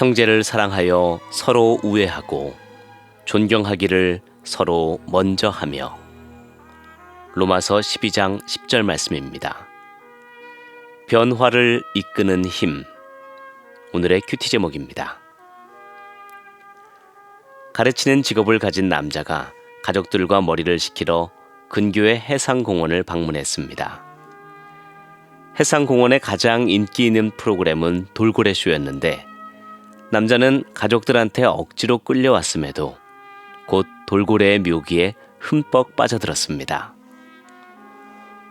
형제를 사랑하여 서로 우애하고 존경하기를 서로 먼저 하며 로마서 12장 10절 말씀입니다. 변화를 이끄는 힘 오늘의 큐티 제목입니다. 가르치는 직업을 가진 남자가 가족들과 머리를 식히러 근교의 해상공원을 방문했습니다. 해상공원의 가장 인기 있는 프로그램은 돌고래 쇼였는데 남자는 가족들한테 억지로 끌려왔음에도 곧 돌고래의 묘기에 흠뻑 빠져들었습니다.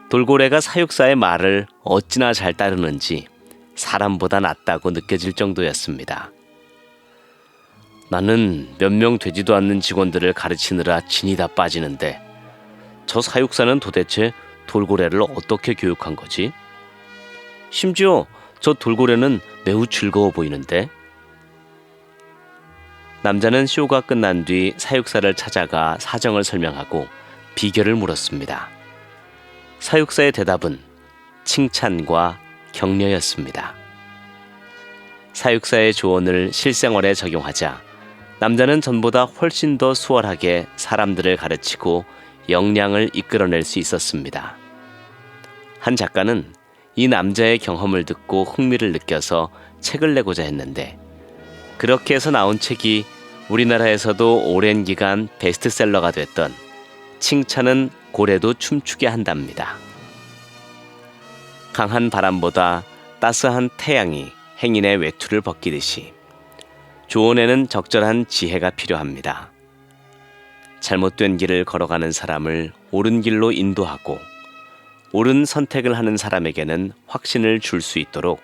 돌고래가 사육사의 말을 어찌나 잘 따르는지 사람보다 낫다고 느껴질 정도였습니다. 나는 몇 명 되지도 않는 직원들을 가르치느라 진이 다 빠지는데 저 사육사는 도대체 돌고래를 어떻게 교육한 거지? 심지어 저 돌고래는 매우 즐거워 보이는데? 남자는 쇼가 끝난 뒤 사육사를 찾아가 사정을 설명하고 비결을 물었습니다. 사육사의 대답은 칭찬과 격려였습니다. 사육사의 조언을 실생활에 적용하자 남자는 전보다 훨씬 더 수월하게 사람들을 가르치고 역량을 이끌어낼 수 있었습니다. 한 작가는 이 남자의 경험을 듣고 흥미를 느껴서 책을 내고자 했는데 그렇게 해서 나온 책이 우리나라에서도 오랜 기간 베스트셀러가 됐던 칭찬은 고래도 춤추게 한답니다. 강한 바람보다 따스한 태양이 행인의 외투를 벗기듯이 조언에는 적절한 지혜가 필요합니다. 잘못된 길을 걸어가는 사람을 옳은 길로 인도하고 옳은 선택을 하는 사람에게는 확신을 줄 수 있도록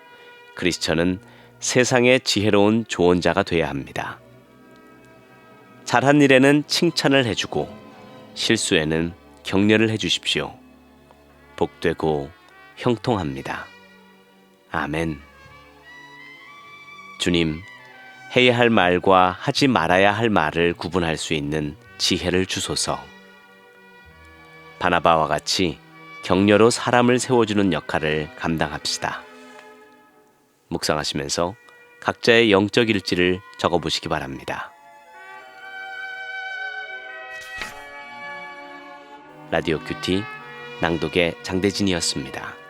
크리스천은 세상의 지혜로운 조언자가 되어야 합니다. 잘한 일에는 칭찬을 해주고 실수에는 격려를 해주십시오. 복되고 형통합니다. 아멘. 주님, 해야 할 말과 하지 말아야 할 말을 구분할 수 있는 지혜를 주소서. 바나바와 같이 격려로 사람을 세워주는 역할을 감당합시다. 묵상하시면서 각자의 영적 일지를 적어 보시기 바랍니다. 라디오 큐티 낭독의 장대진이었습니다.